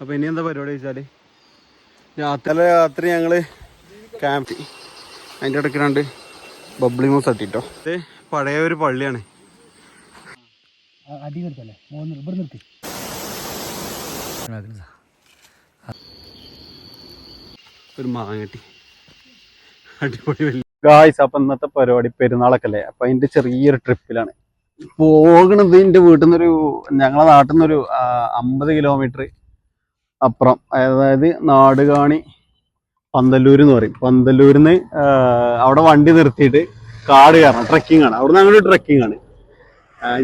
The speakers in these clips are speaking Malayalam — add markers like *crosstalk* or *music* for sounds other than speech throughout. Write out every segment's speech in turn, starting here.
അപ്പോൾ ഇനി എന്താ പരിപാടി വെച്ചാൽ രാത്രി രാത്രി ഞങ്ങൾ ക്യാമ്പ് അതിന്റെ ഇടയ്ക്ക് രണ്ട് ബബ്ലി മൂസ് തട്ടിട്ടോ ഇത് പഴയ ഒരു പള്ളിയാണ്. ഒരു മാങ്ങട്ടി അടിപൊളി വലിയ ഗായ്സ് അപ്പം ഇന്നത്തെ പരിപാടി പെരുന്നാളൊക്കെ അല്ലേ അപ്പം അതിന്റെ ചെറിയൊരു ട്രിപ്പിലാണ് പോകണത് എന്റെ വീട്ടിൽ നിന്നൊരു ഞങ്ങളെ നാട്ടിൽ നിന്നൊരു അമ്പത് കിലോമീറ്റർ അപ്പുറം അതായത് നാടുകാണി പന്തല്ലൂർ എന്ന് പറയും. പന്തല്ലൂരിൽ നിന്ന് അവിടെ വണ്ടി നിർത്തിയിട്ട് കാട് കയറണം. ട്രക്കിംഗ് ആണ്. അവിടെ നിന്ന് അങ്ങോട്ട് ട്രക്കിംഗ് ആണ്.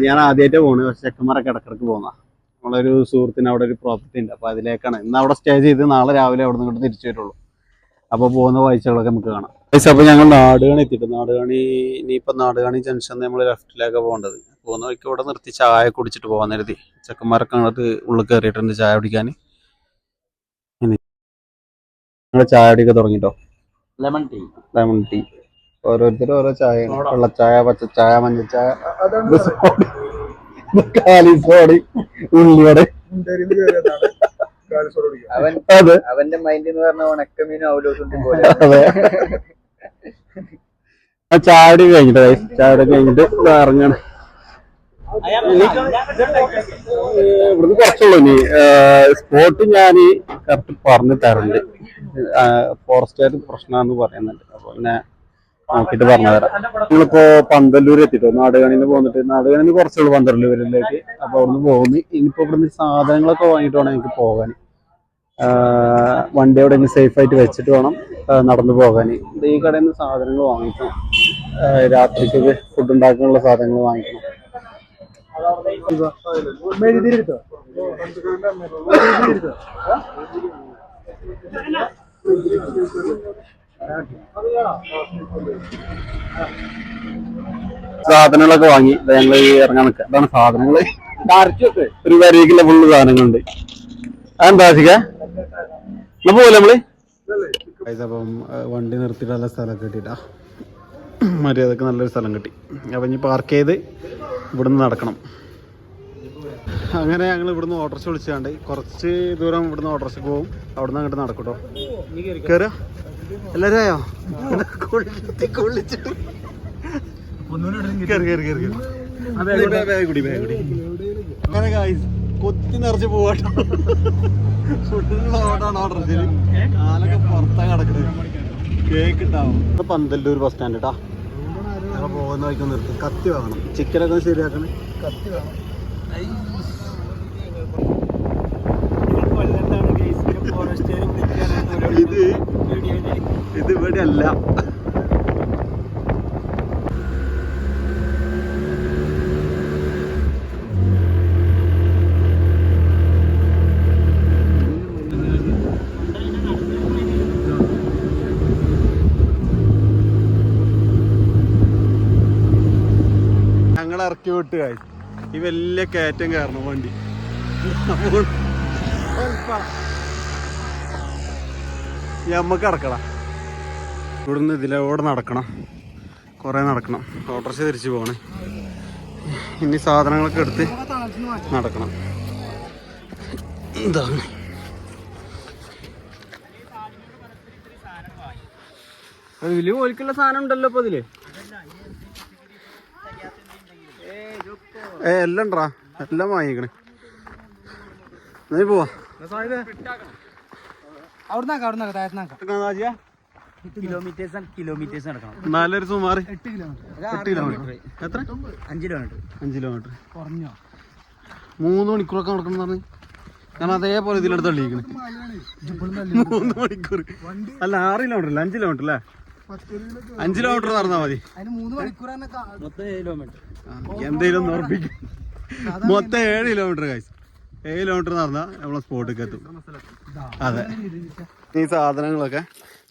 ഞാൻ ആദ്യമായിട്ട് പോണ്. പക്ഷെ ചെക്കന്മാരൊക്കെ ഇടക്കിടക്ക് പോകുന്ന നമ്മളൊരു സുഹൃത്തിന് അവിടെ ഒരു പ്രോപ്പർട്ടി ഉണ്ട്. അപ്പോൾ അതിലേക്കാണ്. ഇന്ന് അവിടെ സ്റ്റേ ചെയ്ത് നാളെ രാവിലെ അവിടെ നിന്ന് ഇങ്ങോട്ട് തിരിച്ചു വരുള്ളൂ. അപ്പോൾ പോകുന്ന കാഴ്ചകളൊക്കെ നമുക്ക് കാണാം. അപ്പോൾ ഞങ്ങൾ നാടുകാണി എത്തിയിട്ട് നാടുകാണി ഇനിയിപ്പോൾ നാടുകാണി ജംഗ്ഷൻ നമ്മൾ ലെഫ്റ്റിലേക്കാണ് പോകേണ്ടത്. പോകുന്ന വഴിക്ക് ഇവിടെ നിർത്തി ചായ കുടിച്ചിട്ട് പോകാൻ കരുതി. ചെക്കന്മാരൊക്കെ അങ്ങോട്ട് ഉള്ളിൽ കയറിയിട്ടുണ്ട് ചായ കുടിക്കാൻ. ഞങ്ങൾ ചായ അടിയൊക്കെ തുടങ്ങിട്ടോ? ലെമൺ ടീ ലെമൺ ടീ ഓരോരുത്തരും ഓരോ ചായ. വെള്ളച്ചായ പച്ചച്ചായ മഞ്ഞച്ചായ കാലിസോടി ഉള്ളിയോടെ അവന്റെ മൈൻഡ് എന്ന് പറഞ്ഞ ഉണക്കമീനും അവലോസും പോലെ. ചാടി കഴിഞ്ഞിട്ട് ചായ കഴിഞ്ഞിട്ട് ഇറങ്ങാണ് ഇവിടുന്ന് കുറച്ചുള്ളൂ ഇനി. സ്പോട്ട് ഞാൻ കറക്റ്റ് പറഞ്ഞു തരുന്നുണ്ട് ഫോറസ്റ്റുകാർ പ്രശ്നമാണെന്ന് പറയുന്നുണ്ട്. അപ്പൊ പിന്നെ നോക്കിയിട്ട് പറഞ്ഞു തരാം. നിങ്ങളിപ്പോ പന്തല്ലൂർ എത്തിട്ടോ? നാടുകാണിന്ന് പോന്നിട്ട് നാടുകാണിന്ന് കുറച്ചുള്ളൂ പന്തല്ലൂരിലേക്ക് അപ്പൊ അവിടുന്ന് പോകുന്നു. ഇനിയിപ്പോ ഇവിടുന്ന് സാധനങ്ങളൊക്കെ വാങ്ങിയിട്ട് വേണം എനിക്ക് പോകാൻ. വണ്ടി അവിടെ സേഫ് ആയിട്ട് വെച്ചിട്ട് വേണം നടന്നു പോകാൻ. ഈ കടയിൽ നിന്ന് സാധനങ്ങൾ വാങ്ങിക്കണം. രാത്രിക്കൊക്കെ രാത്രിക്ക് ഫുഡ് ഉണ്ടാക്കാനുള്ള സാധനങ്ങൾ വാങ്ങിക്കണം. സാധനങ്ങളൊക്കെ വാങ്ങി. ഞങ്ങൾ ഇറങ്ങാൻ നിൽക്കുക അതാണ് സാധനങ്ങൾ ഒരു വരികിലെ ഫുള്ള് സാധനങ്ങളുണ്ട്. അതെന്താ ചിക്കാ എന്നാ പോലെ നമ്മൾ? അപ്പം വണ്ടി നിർത്തിയിട്ട് നല്ല സ്ഥലം കിട്ടിട്ടാ മര്യാദയ്ക്ക് നല്ലൊരു സ്ഥലം കിട്ടി. അപ്പം ഇനി പാർക്ക് ചെയ്ത് ഇവിടുന്ന് നടക്കണം. അങ്ങനെ ഞങ്ങൾ ഇവിടുന്ന് ഓട്ടോറിക്ഷ വിളിച്ചാണ്ട് കുറച്ച് ദൂരം ഇവിടുന്ന് ഓട്ടോറിക്ഷക്ക് പോകും. അവിടുന്ന് അങ്ങോട്ട് നടക്കൂട്ടോ കയറുക എല്ലാവരും ആയോ? കുടി കുടി. അങ്ങനെ കൊത്തി നിറച്ച് പോവാട്ടോ. ഓർഡർ ചെയ്ത് കാലൊക്കെ പുറത്താ കിടക്കുന്നത് കേക്ക് പന്തല്ലൂർ ബസ് സ്റ്റാൻഡ് കേട്ടാ ഞങ്ങൾ പോകുന്ന വഴിക്ക് നിർത്തി. കത്തി വാങ്ങണം. ചിക്കനൊക്കെ ശരിയാക്കണേ. കത്തി വാങ്ങണം. *laughs* ഇത് ഇത് ഇവിടെ അല്ല ഞങ്ങൾ ഇറക്കി വിട്ട് ഈ വലിയ കയറ്റം കയറണം വണ്ടി. നമ്മക്ക് നടക്കണം. ഇവിടുന്ന് ഇതിലൂടെ നടക്കണം. കുറേ നടക്കണം. ഓട്ടോറിക്ഷ തിരിച്ചു പോകണേ ഇനി സാധനങ്ങളൊക്കെ എടുത്ത് നടക്കണം. എന്താണ് വലിയ പോലിക്കുള്ള സാധനം ഉണ്ടല്ലോ ഇപ്പൊ ഇതിൽ. ഏ എല്ലാം ഉണ്ടാ എല്ലാം വാങ്ങിക്കണേ. നീ പോവാ. നാലൊരു സുമാറ് എട്ട് കിലോമീറ്റർ എത്ര? അഞ്ച് കിലോമീറ്റർ അഞ്ച് കിലോമീറ്റർ കുറഞ്ഞോ? മൂന്ന് മണിക്കൂറൊക്കെ നടക്കണം പറഞ്ഞു. ഞാൻ അതേപോലെ ഇതിലെടുത്ത് തള്ളിയിരിക്കണ്. മൂന്ന് മണിക്കൂർ അല്ല ആറ് കിലോമീറ്റർ അല്ല? അഞ്ച് കിലോമീറ്റർ അല്ലേ? അഞ്ച് കിലോമീറ്റർ നടന്നാ മതി. എന്തേലും ഉറപ്പിക്കും. മൊത്തം ഏഴ് കിലോമീറ്റർ കാഴ്ച ഏഴ് കിലോമീറ്റർ നടന്നാ നമ്മളെ സ്പോട്ടിലേക്ക് എത്തും. അതെ. ഈ സാധനങ്ങളൊക്കെ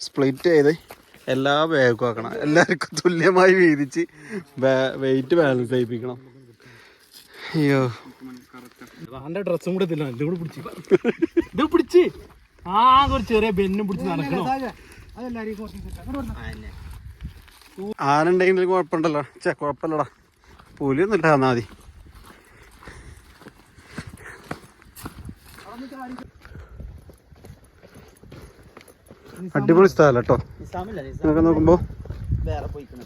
സ്പ്ലിറ്റ് ചെയ്ത് എല്ലാ ബാഗും ആക്കണം. എല്ലാവർക്കും തുല്യമായി വീതിച്ച് വെയിറ്റ് ബാലൻസ് ചെയ്യിപ്പിക്കണം. അയ്യോ. ഡ്രസ്സും കൂടെ പിടിച്ച്. ഇത് പിടിച്ച്. ആ ഒരു ചെറിയ ബെന്നും പിടിച്ച് നടക്കണോ? ആരുണ്ടെങ്കിലും കുഴപ്പമുണ്ടല്ലോ. ചേ കുഴപ്പമില്ലടാ. പുലിയൊന്നും ഇല്ല തന്നാ മതി. അടിപൊളി സ്ഥലം കേട്ടോ. നോക്കുമ്പോ. വേറെ പോയിക്കണ.